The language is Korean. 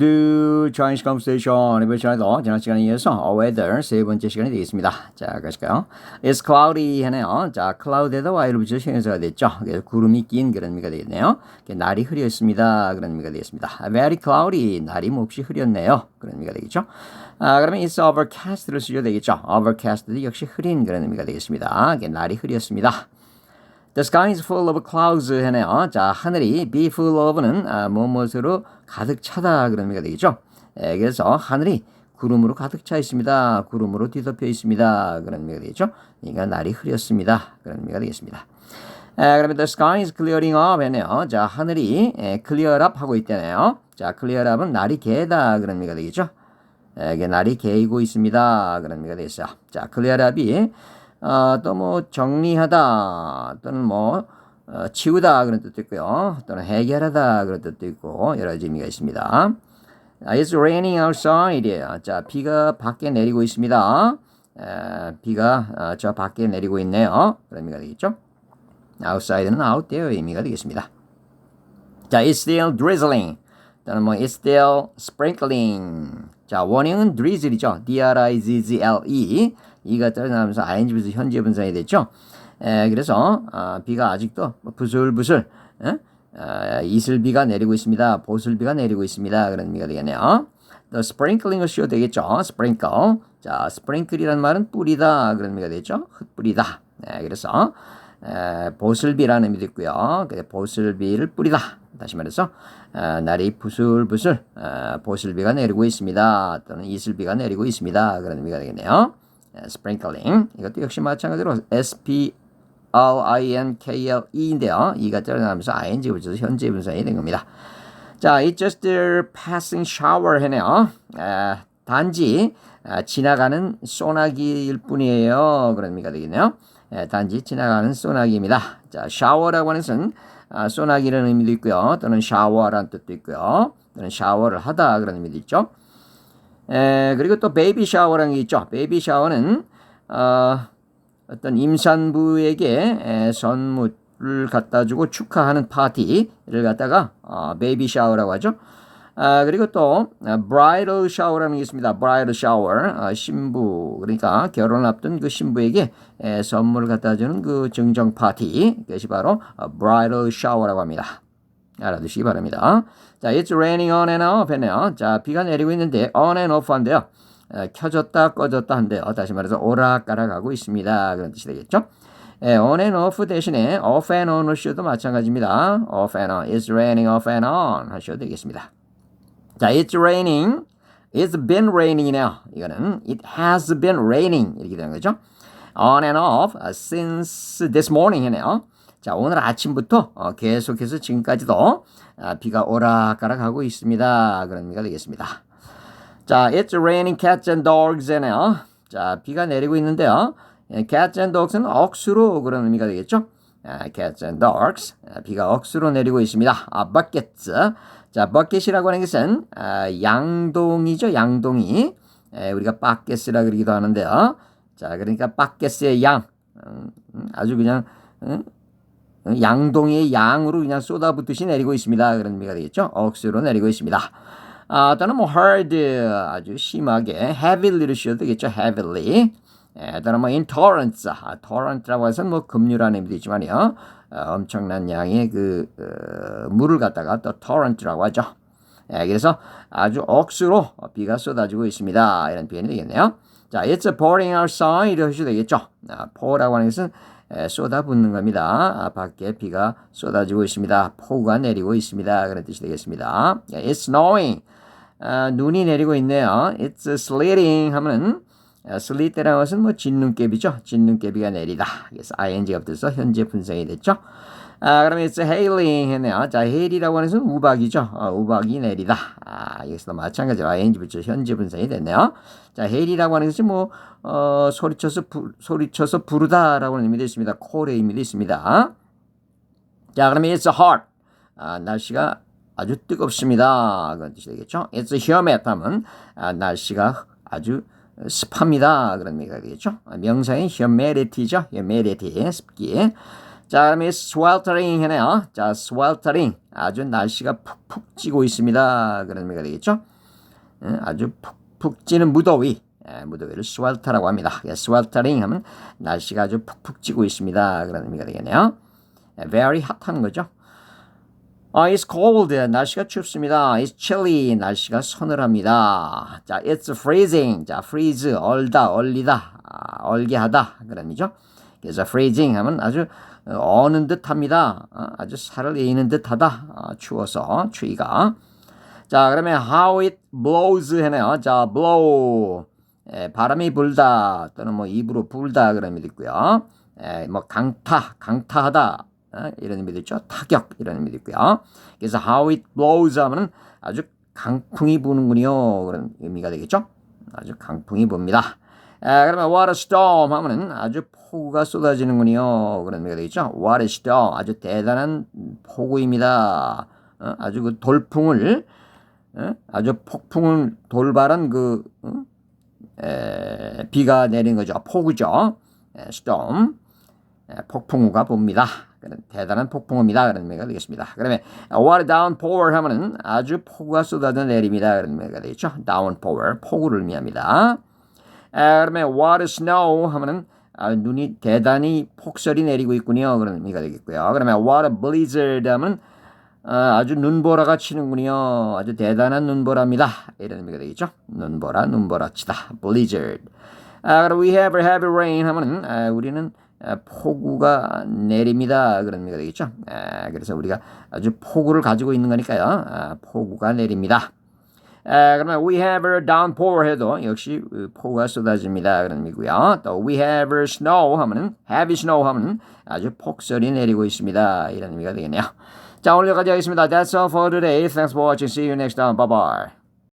to Chinese Conversation 이번 시간에도 지난 시간에 이어서 weather 세 번째 시간이 되겠습니다. 자, 가실까요? It's cloudy 하네요. 자, cloud에다 y를 붙여서 형용사가 됐죠. 그래서 구름이 낀 그런 의미가 되겠네요. 날이 흐렸습니다. 그런 의미가 되겠습니다. Very cloudy, 날이 몹시 흐렸네요. 그런 의미가 되겠죠. 아, 그러면 it's overcast를 쓰셔도 되겠죠. overcast도 역시 흐린 그런 의미가 되겠습니다. 날이 흐렸습니다. The sky is full of clouds 해네요. 자, 하늘이 be full of는 아, 무엇으로 가득 차다 그런 의미가 되겠죠. 예, 그래서 하늘이 구름으로 가득 차 있습니다. 구름으로 뒤덮여 있습니다. 그런 의미가 되겠죠. 그러니까 날이 흐렸습니다. 그런 의미가 되겠습니다. 에, 그러면 the sky is clearing up 해네요. 자, 하늘이 에, clear up 하고 있다네요. 자, clear up은 날이 개다 그런 의미가 되겠죠. 에, 이게 날이 개이고 있습니다. 그런 의미가 되겠어요. 자, clear up이 어, 또뭐 정리하다 또는 뭐 어, 치우다 그런 뜻도 있고요. 또는 해결하다 그런 뜻도 있고 여러 가지 의미가 있습니다. It's raining outside이에요. 자, 비가 밖에 내리고 있습니다. 에, 비가 어, 저 밖에 내리고 있네요. 그런 의미가 되겠죠. outside는 out there 의미가 되겠습니다. 자, it's still drizzling. 또는 뭐 it's still sprinkling. 자, 원형은 drizzle이죠. D-R-I-Z-Z-L-E. 이가 떨어나면서 ing 부사 현재 분사이 됐죠. 에, 그래서 아, 비가 아직도 부슬부슬 에? 아, 이슬비가 내리고 있습니다. 보슬비가 내리고 있습니다. 그런 의미가 되겠네요. The sprinkling을 씌워 되겠죠. sprinkle. 자, sprinkle이라는 말은 뿌리다 그런 의미가 되죠. 흩뿌리다. 네, 그래서 에, 보슬비라는 의미도 있고요. 그래 보슬비를 뿌리다. 다시 말해서 에, 날이 부슬부슬 에, 보슬비가 내리고 있습니다. 또는 이슬비가 내리고 있습니다. 그런 의미가 되겠네요. 에, sprinkling. 이것도 역시 마찬가지로 SP R-I-N-K-L-E인데요. 이가 떨어나면서 ing 붙여서 현재 분사이 된 겁니다. 자, it's just a passing shower 해네요. 아, 단지 아, 지나가는 소나기일 뿐이에요. 그런 의미가 되겠네요. 예, 단지 지나가는 소나기입니다. 자, 샤워라고 하는 것은 아, 소나기라는 의미도 있고요. 또는 샤워라는 뜻도 있고요. 또는 샤워를 하다 그런 의미도 있죠. 에, 그리고 또 베이비 샤워라는 게 있죠. 베이비 샤워는 어, 어떤 임산부에게 선물을 갖다 주고 축하하는 파티를 갖다가 어, 베이비 샤워라고 하죠. 아, 그리고 또 브라이덜 샤워라는 게 있습니다. 브라이덜 샤워 아, 신부 그러니까 결혼 앞둔 그 신부에게 에, 선물을 갖다 주는 그 증정 파티 그것이 바로 브라이덜 샤워라고 합니다. 알아두시기 바랍니다. 자, it's raining on and off 했네요. 자, 비가 내리고 있는데 on and off 한데요. 켜졌다 꺼졌다 한데요. 다시 말해서 오락가락하고 있습니다. 그런 뜻이 되겠죠. 예, on and off 대신에 off and on 하셔도 마찬가지입니다. off and on. It's raining off and on 하셔도 되겠습니다. 자, it's raining. It's been raining이네요. 이거는 it has been raining 이렇게 되는 거죠. on and off since this morning 이네요. 자, 오늘 아침부터 어, 계속해서 지금까지도 아, 비가 오락가락하고 있습니다. 그런 의미가 되겠습니다. 자, it's raining cats and dogs에네요. 자, 비가 내리고 있는데요. cats and dogs는 억수로 그런 의미가 되겠죠. 아, cats and dogs. 아, 비가 억수로 내리고 있습니다. 아, buckets. 자, bucket이라고 하는 것은 아, 양동이죠. 양동이. 에, 우리가 buckets라 그러기도 하는데요. 자, 그러니까 buckets의 양. 음, 아주 그냥 음, 양동이의 양으로 그냥 쏟아붓듯이 내리고 있습니다. 그런 의미가 되겠죠. 억수로 내리고 있습니다. 아, 또는 뭐 hard 아주 심하게 heavily로 쉬어도 되겠죠. heavily. 예, 또는 뭐 intolerance, 아, torrent라고 해서 뭐 급류라는 의미도 있지만요. 어, 엄청난 양의 그 어, 물을 갖다가 또 torrent라고 하죠. 예, 그래서 아주 억수로 비가 쏟아지고 있습니다. 이런 표현이 되겠네요. 자, it's pouring outside 하셔도 되겠죠. 아, pour라고 하는 것은 에, 쏟아붓는 겁니다. 아, 밖에 비가 쏟아지고 있습니다. 폭우가 내리고 있습니다. 그런 뜻이 되겠습니다. 예, it's snowing. 아, 눈이 내리고 있네요. It's sleeting 하면은 아, sleet라는 것은 뭐 진눈깨비죠. 진눈깨비가 내리다. 그래서 ing가 붙어서 현재 분석이 됐죠. 아, 그러면 it's hailing 했네요. 자, hail이라고 하는 것은 우박이죠. 어, 우박이 내리다. 아, 여기서도 마찬가지로 ing 붙여 현재 분석이 됐네요. 자, hail이라고 하는 것이 뭐, 어, 소리쳐서, 부, 소리쳐서 부르다라고 하는 의미도 있습니다. 콜의 의미도 있습니다. 자, 그러면 it's hot. 아, 날씨가 아주 뜨겁습니다. 그런 뜻이 되겠죠. It's humid 하면 아, 날씨가 아주 습합니다. 그런 의미가 되겠죠. 명사인 humidity죠. humidity, 습기. 자, 그러면 sweltering 해네요. 자, sweltering. 아주 날씨가 푹푹 찌고 있습니다. 그런 의미가 되겠죠? 예, 아주 푹푹 찌는 무더위. 예, 무더위를 swelter라고 합니다. 예, sweltering 하면 날씨가 아주 푹푹 찌고 있습니다. 그런 의미가 되겠네요. 예, very hot 하는 거죠. 아, it's cold. 날씨가 춥습니다. It's chilly. 날씨가 서늘합니다. 자, it's freezing. 자, freeze. 얼다, 얼리다. 아, 얼게 하다. 그런 의미죠. 그래서 freezing 하면 아주 어는 듯 합니다. 아, 아주 살을 에이는 듯 하다. 아, 추워서, 추위가. 자, 그러면 how it blows 해네요. 자, blow. 에, 바람이 불다. 또는 뭐 입으로 불다. 그런 의미도 있고요. 에, 뭐 강타, 강타하다. 어, 이런 의미도 있죠. 타격 이런 의미도 있고요. 그래서 how it blows 하면은 아주 강풍이 부는군요. 그런 의미가 되겠죠. 아주 강풍이 붑니다. 아, 그러면 what a storm 하면은 아주 폭우가 쏟아지는군요. 그런 의미가 되겠죠. what a storm 아주 대단한 폭우입니다. 어, 아주 그 돌풍을 어, 아주 폭풍을 돌발한 그 어? 에, 비가 내린 거죠. 폭우죠. 에, storm 에, 폭풍우가 봅니다. 대단한 폭풍우입니다. 그런 의미가 되겠습니다. 그러면 what a downpour 하면은 아주 폭우가 쏟아져 내립니다. 그런 의미가 되겠죠. downpour 폭우를 의미합니다. 아, 그러면 what a snow 하면은 아, 눈이 대단히 폭설이 내리고 있군요. 그런 의미가 되겠고요. 그러면 what a blizzard 하면 아, 아주 눈보라가 치는군요. 아주 대단한 눈보라입니다. 이런 의미가 되겠죠. 눈보라, 눈보라 치다. blizzard. 아, 그럼 we have a heavy rain 하면은 아, 우리는 아, 폭우가 내립니다. 그런 의미가 되겠죠. 아, 그래서 우리가 아주 폭우를 가지고 있는 거니까요. 아, 폭우가 내립니다. 아, 그러면 we have a downpour 해도 역시 폭우가 쏟아집니다. 그런 의미고요. 또 we have a snow 하면은 heavy snow 하면은 아주 폭설이 내리고 있습니다. 이런 의미가 되겠네요. 자, 오늘 여기까지 하겠습니다. That's all for today. Thanks for watching. See you next time. Bye bye.